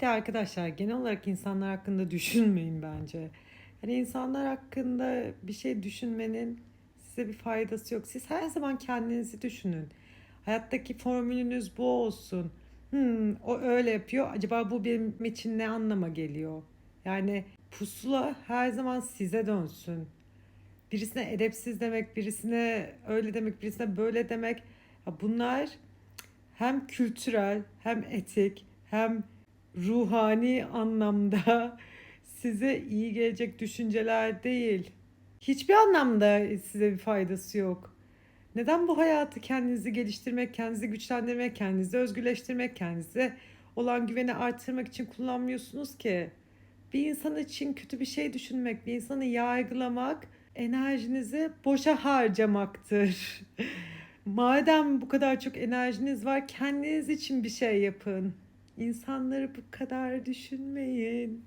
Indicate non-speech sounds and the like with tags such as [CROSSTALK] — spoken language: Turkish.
De arkadaşlar genel olarak insanlar hakkında düşünmeyin bence. Hani insanlar hakkında bir şey düşünmenin size bir faydası yok. Siz her zaman kendinizi düşünün. Hayattaki formülünüz bu olsun. Hmm, o öyle yapıyor. Acaba bu benim için ne anlama geliyor? Yani pusula her zaman size dönsün. Birisine edepsiz demek, birisine öyle demek, birisine böyle demek. Bunlar hem kültürel, hem etik, hem ruhani anlamda size iyi gelecek düşünceler değil. Hiçbir anlamda size bir faydası yok. Neden bu hayatı kendinizi geliştirmek, kendinizi güçlendirmek, kendinizi özgürleştirmek, kendinize olan güveni artırmak için kullanmıyorsunuz ki? Bir insan için kötü bir şey düşünmek, bir insanı yargılamak enerjinizi boşa harcamaktır. [LAUGHS] Madem bu kadar çok enerjiniz var, kendiniz için bir şey yapın. İnsanları bu kadar düşünmeyin.